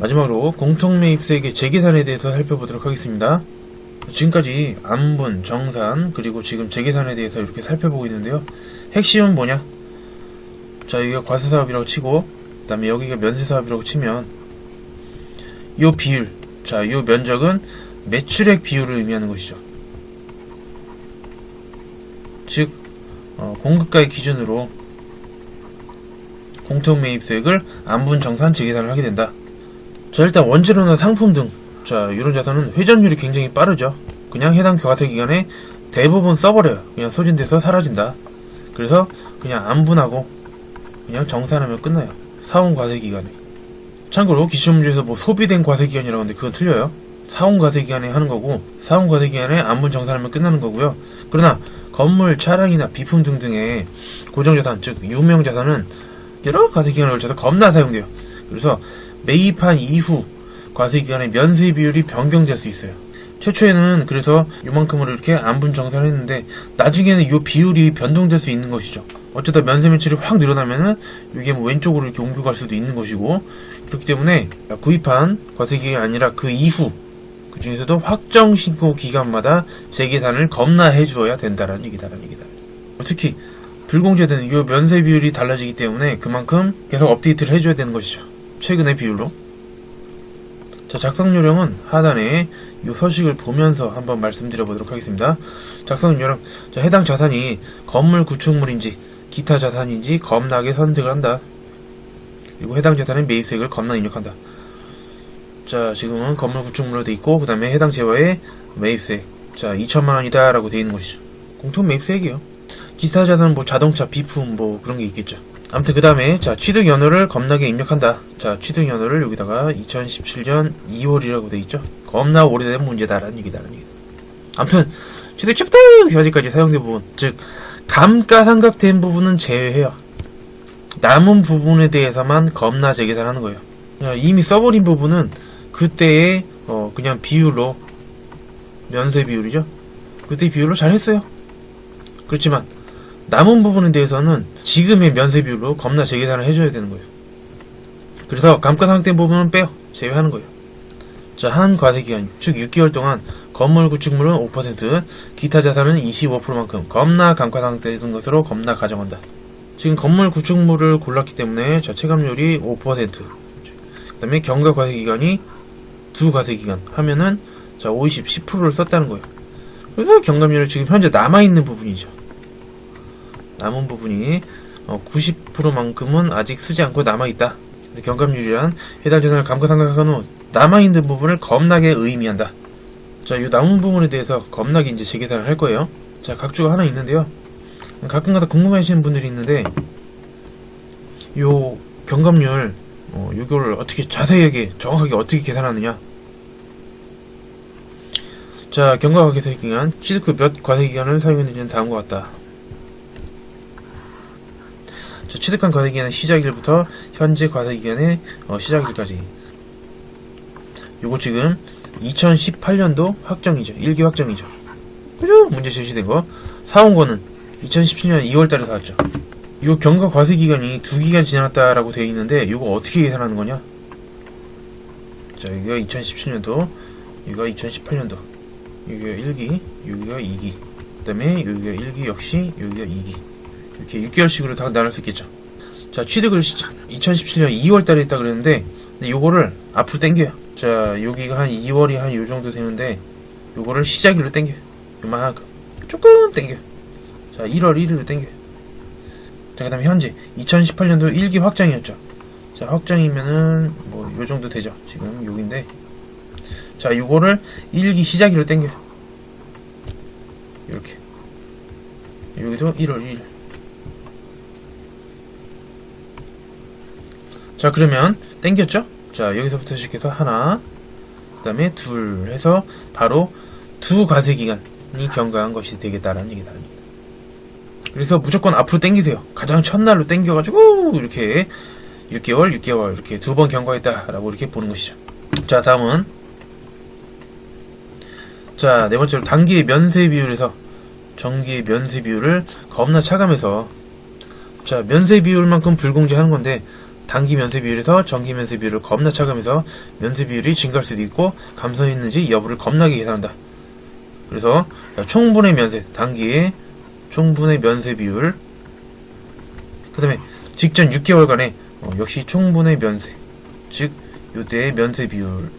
마지막으로 공통매입세액의 재계산에 대해서 살펴보도록 하겠습니다. 지금까지 안분, 정산, 그리고 지금 재계산에 대해서 이렇게 살펴보고 있는데요. 핵심은 뭐냐? 자, 여기가 과세사업이라고 치고, 그 다음에 여기가 면세사업이라고 치면, 요 비율, 자, 요 면적은 매출액 비율을 의미하는 것이죠. 즉, 어, 공급가의 기준으로 공통매입세액을 안분, 정산, 재계산을 하게 된다. 자, 일단 원재료나 상품 등, 자, 이런 자산은 회전율이 굉장히 빠르죠. 그냥 해당 과세 기간에 대부분 써버려요. 그냥 소진돼서 사라진다. 그래서 그냥 안분하고 그냥 정산하면 끝나요. 사원 과세 기간에. 참고로 기출문제에서 뭐 소비된 과세 기간이라고 하는데 그건 틀려요. 사원 과세 기간에 하는 거고 사원 과세 기간에 안분 정산하면 끝나는 거고요. 그러나 건물, 차량이나 비품 등등의 고정자산, 즉 유명자산은 여러 과세 기간에 걸쳐서 겁나 사용돼요. 그래서 매입한 이후 과세 기간의 면세 비율이 변경될 수 있어요. 최초에는 그래서 요만큼으로 이렇게 안분 정산을 했는데 나중에는 이 비율이 변동될 수 있는 것이죠. 어쩌다 면세 매출이 확 늘어나면은 이게 뭐 왼쪽으로 이렇게 옮겨갈 수도 있는 것이고 그렇기 때문에 구입한 과세 기간이 아니라 그 이후 그 중에서도 확정 신고 기간마다 재계산을 겁나 해 주어야 된다라는 얘기다라는 얘기다. 특히 불공제된 이 면세 비율이 달라지기 때문에 그만큼 계속 업데이트를 해줘야 되는 것이죠. 최근의 비율로. 자, 작성 요령은 하단에 이 서식을 보면서 한번 말씀드려 보도록 하겠습니다. 작성 요령. 자, 해당 자산이 건물 구축물인지 기타 자산인지 겁나게 선택을 한다. 그리고 해당 자산의 매입세액을 겁나 입력한다. 자, 지금은 건물 구축물로 돼 있고, 그 다음에 해당 재화의 매입세. 자, 2천만 원이다. 라고 돼 있는 것이죠. 공통 매입세액이요. 기타 자산, 뭐 자동차, 비품, 뭐 그런 게 있겠죠. 아무튼 그 다음에, 자, 취득 연호를 겁나게 입력한다. 자, 취득 연호를 여기다가 2017년 2월이라고 돼 있죠. 겁나 오래된 문제다라는 얘기다라는 얘기. 아무튼, 취득 챕터! 현재까지 사용된 부분. 즉, 감가상각된 부분은 제외해요. 남은 부분에 대해서만 겁나 재계산하는 거예요. 자, 이미 써버린 부분은 그때의 어, 그냥 비율로 면세 비율이죠. 그때 비율로 잘 했어요. 그렇지만 남은 부분에 대해서는 지금의 면세 비율로 겁나 재계산을 해줘야 되는 거예요. 그래서 감가상각된 부분은 빼요. 제외하는 거예요. 자, 한 과세기간, 즉 6개월 동안 건물 구축물은 5%, 기타 자산은 25%만큼 겁나 감가상각되는 것으로 겁나 가정한다. 지금 건물 구축물을 골랐기 때문에 자, 체감률이 5%. 그 다음에 경과 과세기간이 두 과세기간 하면은 자, 50, 10%를 썼다는 거예요. 그래서 경감률은 지금 현재 남아있는 부분이죠. 남은 부분이 90%만큼은 아직 쓰지 않고 남아있다. 경감률이란 해당 자산을 감가상각한 후 남아있는 부분을 겁나게 의미한다. 자, 이 남은 부분에 대해서 겁나게 이제 재계산을 할 거예요. 자, 각주가 하나 있는데요. 가끔가다 궁금해하시는 분들이 있는데, 요 경감률, 어, 요거를 어떻게 자세하게, 정확하게 어떻게 계산하느냐. 자, 경과 과세 기간, 취득 후몇 과세 기간을 사용했는지는 다음과 같다. 자, 취득한 과세 기간의 시작일부터 현재 과세 기간의 어, 시작일까지. 요거 지금 2018년도 확정이죠. 일기 확정이죠. 그죠? 문제 제시된 거. 사온 거는 2017년 2월 달에 사왔죠. 요 경과 과세 기간이 두 기간 지났다라고 되어 있는데 이거 어떻게 계산하는 거냐? 자, 여기가 2017년도, 여기가 2018년도. 여기가 1기, 여기가 2기. 그 다음에 여기가 1기 역시 여기가 2기. 이렇게 6개월씩으로 다 나눌 수 있겠죠. 자, 취득을 2017년 2월 달에 했다 그랬는데, 근데 요거를 앞으로 당겨요. 자, 여기가 한 2월이 한 요 정도 되는데, 요거를 시작일로 당겨요. 요만큼. 조금 당겨요. 자, 1월 1일로 당겨요. 자, 그 다음에 현재 2018년도 1기 확장이었죠. 자, 확장이면은 뭐 요 정도 되죠. 지금 여기인데. 자, 요거를 1기 시작일로 당겨요. 이렇게. 여기도 1월 1일. 자, 그러면 땡겼죠? 자, 여기서부터 시작해서 하나, 그 다음에 둘 해서 바로 두 과세 기간이 경과한 것이 되겠다라는 얘기다. 그래서 무조건 앞으로 땡기세요. 가장 첫날로 땡겨가지고 이렇게 6개월, 6개월 이렇게 두 번 경과했다라고 이렇게 보는 것이죠. 자, 다음은 자, 네 번째로 단기의 면세 비율에서 정기의 면세 비율을 겁나 차감해서 자, 면세 비율만큼 불공제하는 건데 단기 면세 비율에서 전기 면세 비율을 겁나 차감해서 면세 비율이 증가할 수도 있고 감소했는지 여부를 겁나게 계산한다. 그래서 자, 총분의 면세 단기의 총분의 면세 비율 그 다음에 직전 6개월간의 어, 역시 총분의 면세 즉 요때의 면세 비율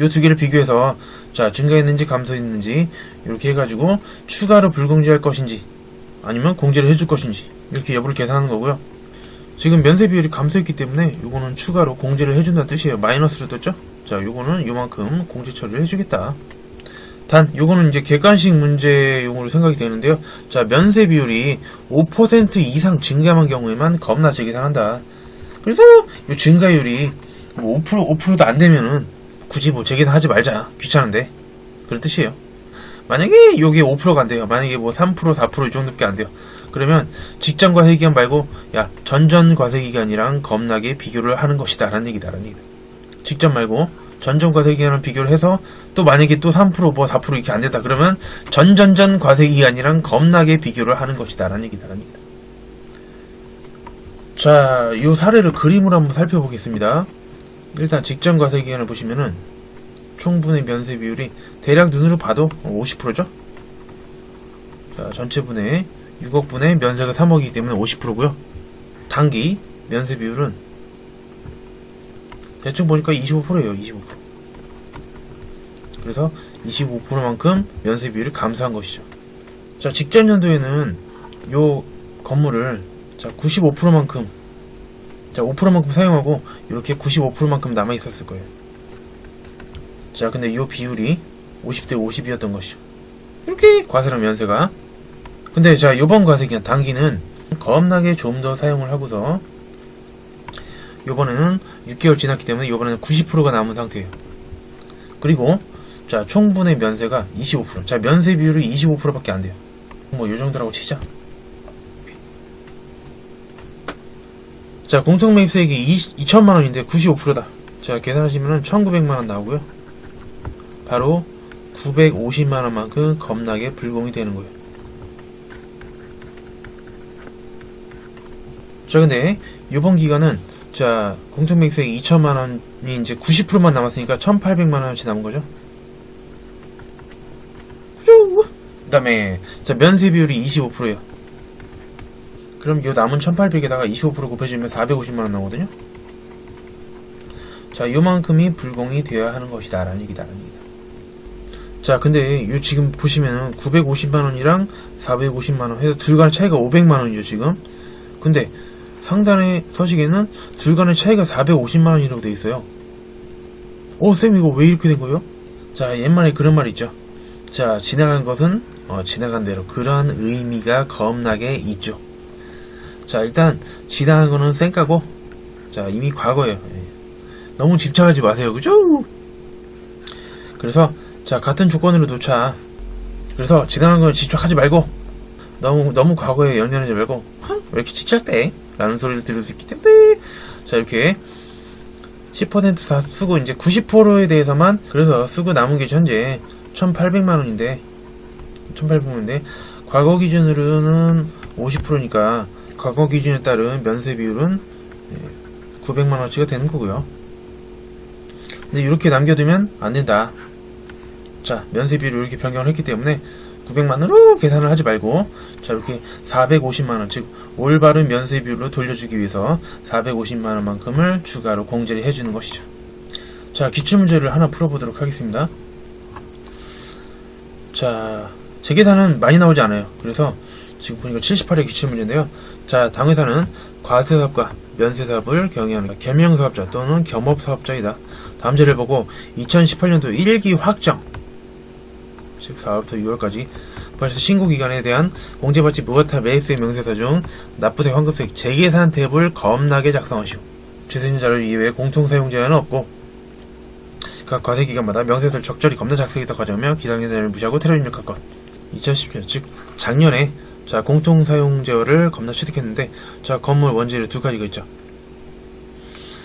요 두 개를 비교해서 자 증가했는지 감소했는지 이렇게 해가지고 추가로 불공제할 것인지 아니면 공제를 해줄 것인지 이렇게 여부를 계산하는 거고요 지금 면세 비율이 감소했기 때문에 요거는 추가로 공제를 해준다는 뜻이에요. 마이너스로 떴죠? 자 요거는 요만큼 공제 처리를 해주겠다. 단 요거는 이제 객관식 문제용으로 생각이 되는데요. 자 면세 비율이 5% 이상 증가한 경우에만 겁나 재계산한다. 그래서 요 증가율이 뭐 5% 5%도 안 되면은 굳이 뭐 재계산하지 말자. 귀찮은데. 그런 뜻이에요. 만약에 요게 5%가 안 돼요. 만약에 뭐 3% 4%이 정도밖에 안 돼요 그러면 직전 과세기간 말고 야 전전 과세기간이랑 겁나게 비교를 하는 것이다 라는 얘기다 라는 얘기다 직전 말고 전전 과세기간이랑 비교를 해서 또 만약에 또 3%뭐 4% 이렇게 안 됐다 그러면 전전전 과세기간이랑 겁나게 비교를 하는 것이다 라는 얘기다 라는 얘기다 자, 이 사례를 그림으로 한번 살펴보겠습니다. 일단 직전 과세 기간을 보시면은 총분의 면세 비율이 대략 눈으로 봐도 50%죠? 자, 전체 분의 6억 분의 면세가 3억이기 때문에 50%고요. 단기 면세 비율은 대충 보니까 25%예요. 25%. 그래서 25%만큼 면세 비율이 감소한 것이죠. 자, 직전 연도에는 요 건물을 자, 95%만큼 자, 5%만큼 사용하고 이렇게 95%만큼 남아 있었을 거예요. 자, 근데 이 비율이 50대 50이었던 것이죠. 이렇게 과세랑 면세가. 근데 자, 요번 기간 단기는 겁나게 좀 더 사용을 하고서 요번에는 6개월 지났기 때문에 요번에는 90%가 남은 상태예요. 그리고 자, 총분의 면세가 25%. 자, 면세 비율이 25%밖에 안 돼요. 뭐 요 정도라고 치자. 자, 공통 매입세액이 2천만 원인데 95%다. 자, 계산하시면은 1,900만 원 나오고요. 바로 950만 원만큼 겁나게 불공이 되는 거예요. 자, 근데 이번 기간은 자, 공통 매입세액 2천만 원이 이제 90%만 남았으니까 1,800만 원어치 남은 거죠. 그다음에 자, 면세 비율이 25%예요. 그럼 이 남은 1800에다가 25% 곱해주면 450만 원 나오거든요? 자, 요만큼이 불공이 되어야 하는 것이다. 라는 얘기다. 라는 얘기다. 자, 근데 요 지금 보시면은 950만원이랑 450만원 해서 둘 간의 차이가 500만원이죠, 지금. 근데 상단의 서식에는 둘 간의 차이가 450만원이라고 돼 있어요. 어, 쌤, 이거 왜 이렇게 된 거예요? 자, 옛말에 그런 말 있죠. 자, 지나간 것은, 어, 지나간 대로. 그러한 의미가 겁나게 있죠. 자, 일단, 지나간 거는 쌩까고, 자, 이미 과거예요. 예. 너무 집착하지 마세요. 그죠? 그래서, 자, 같은 조건으로 놓자. 그래서, 지나간 건 집착하지 말고, 너무, 너무 과거에 연연하지 말고, 왜 이렇게 집착돼? 라는 소리를 들을 수 있기 때문에, 자, 이렇게, 10%다 쓰고, 이제 90%에 대해서만, 그래서 쓰고 남은 게 현재 1800만 원인데, 1800만원인데, 과거 기준으로는 50%니까, 과거 기준에 따른 면세 비율은 900만 원치가 되는 거고요. 근데 이렇게 남겨두면 안 된다. 자, 면세 비율을 이렇게 변경을 했기 때문에 900만 원으로 계산을 하지 말고 자, 이렇게 450만 원, 즉 올바른 면세 비율로 돌려주기 위해서 450만 원만큼을 추가로 공제를 해주는 것이죠. 자, 기출 문제를 하나 풀어보도록 하겠습니다. 자, 제 계산은 많이 나오지 않아요. 그래서 지금 보니까 78의 기출 문제인데요. 자, 당회사는 과세사업과 면세사업을 경영하는 겸용사업자 또는 겸업사업자이다. 다음 제를 보고 2018년도 1기 확정 즉 4월부터 6월까지 벌써 신고 기간에 대한 공제받지 못할 매입세 명세서 중 납부세 환급세 재계산 탭을 겁나게 작성하시오. 최세진 자료 이외에 공통사용 제한은 없고 각 과세 기간마다 명세서를 적절히 겁나 작성했다 가져오며 기상계산을 무시하고 테러 입력할 것. 2010년 즉 작년에 자, 공통 사용 제어를 겁나 취득했는데, 자, 건물 원재료 두 가지가 있죠.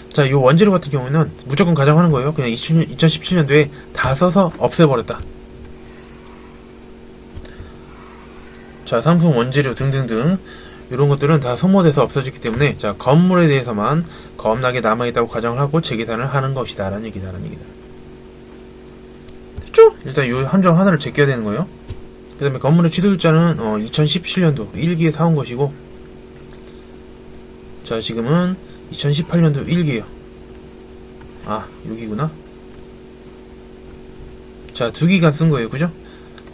자, 이 원재료 같은 경우에는 무조건 가정하는 거예요. 그냥 2017년, 2017년도에 다 써서 없애버렸다. 자, 상품 원재료 등등등. 이런 것들은 다 소모돼서 없어졌기 때문에 자 건물에 대해서만 겁나게 남아있다고 가정을 하고 재계산을 하는 것이다 라는 얘기다 라는 얘기다 됐죠? 일단 이 함정 하나를 제껴야 되는 거예요 그 다음에 건물의 취득일자는 어, 2017년도 1기에 사온 것이고 자 지금은 2018년도 1기에요 아 여기구나 자 두 기간 쓴 거예요 그죠?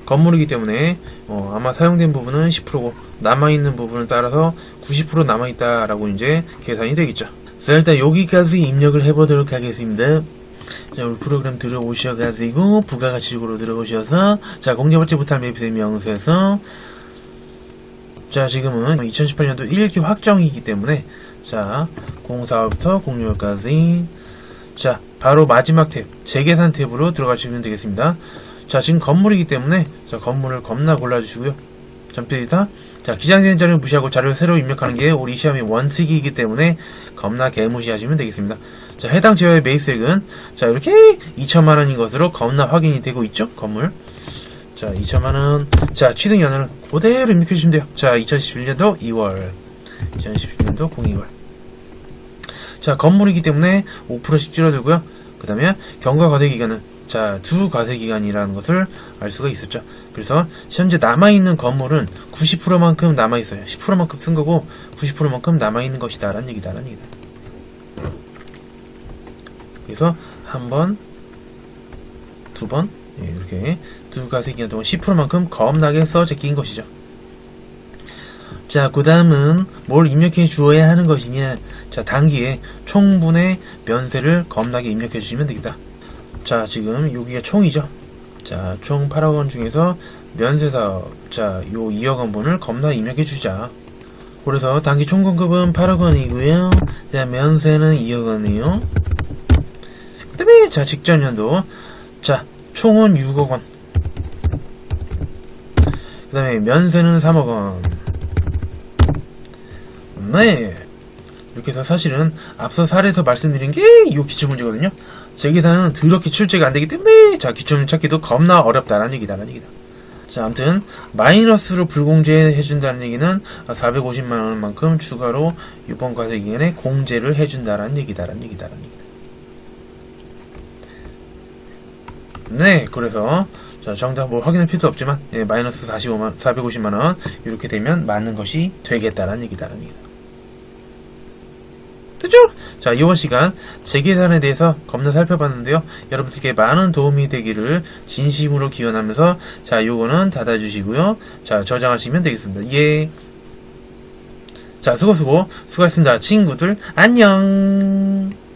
건물이기 때문에 어, 아마 사용된 부분은 10%고 남아있는 부분을 따라서 90% 남아있다라고 이제 계산이 되겠죠. 자 일단 여기까지 입력을 해보도록 하겠습니다. 자 우리 프로그램 들어오셔가지고 부가가치적으로 들어오셔서 자 공개받지 못한 매입세 명세서 자 지금은 2018년도 1기 확정이기 때문에 자 04월부터 06월까지 자 바로 마지막 탭 재계산 탭으로 들어가시면 되겠습니다. 자, 지금 건물이기 때문에, 자, 건물을 겁나 골라주시고요. 점피디다. 자, 기장된 자료를 무시하고 자료를 새로 입력하는 게 우리 시험의 원칙이기 때문에 겁나 개무시하시면 되겠습니다. 자, 해당 지역의 매입세액은, 자, 이렇게 2천만 원인 것으로 겁나 확인이 되고 있죠? 건물. 자, 2천만 원. 자, 취득 연한은 그대로 입력해 주시면 돼요. 자, 2011년도 2월. 2011년도 02월. 자, 건물이기 때문에 5%씩 줄어들고요. 그 다음에 경과 과세 기간은 자, 두 과세 기간이라는 것을 알 수가 있었죠. 그래서 현재 남아 있는 건물은 90%만큼 남아 있어요. 10%만큼 쓴 거고 90%만큼 남아 있는 것이다. 라는 얘기다. 라는 얘기다. 그래서 한 번, 두 번, 예, 이렇게 두 과세 기간 동안 10%만큼 겁나게 써 제낀 것이죠. 자, 그 다음은 뭘 입력해 주어야 하는 것이냐. 자, 단기에 총분의 면세를 겁나게 입력해 주시면 되겠다. 자, 지금 여기가 총이죠. 자, 총 8억 원 중에서 면세사, 자, 요 2억 원분을 겁나 입력해 주자. 그래서 단기 총 공급은 8억 원이고요. 자, 면세는 2억 원이요. 그 다음에, 자, 직전 연도. 자, 총은 6억 원. 그 다음에, 면세는 3억 원. 네. 해서 사실은 앞서 사례에서 말씀드린 게 이 기출 문제거든요. 제 계산은 더럽게 출제가 안 되기 때문에 자 기출 찾기도 겁나 어렵다라는 얘기다라는 얘기다. 자 아무튼 마이너스로 불공제해 준다는 얘기는 450만 원만큼 추가로 이번 과세 기간에 공제를 해준다라는 얘기다라는 얘기다라는 얘기다. 네, 그래서 자 정답 뭐 확인할 필요도 없지만 예, 마이너스 45만 450만 원 이렇게 되면 맞는 것이 되겠다라는 얘기다라는 얘기다. 됐죠? 자, 이번 시간 재계산에 대해서 겁나 살펴봤는데요. 여러분들께 많은 도움이 되기를 진심으로 기원하면서 자, 요거는 닫아주시고요. 자, 저장하시면 되겠습니다. 예. 자, 수고 수고 수고하셨습니다. 친구들 안녕.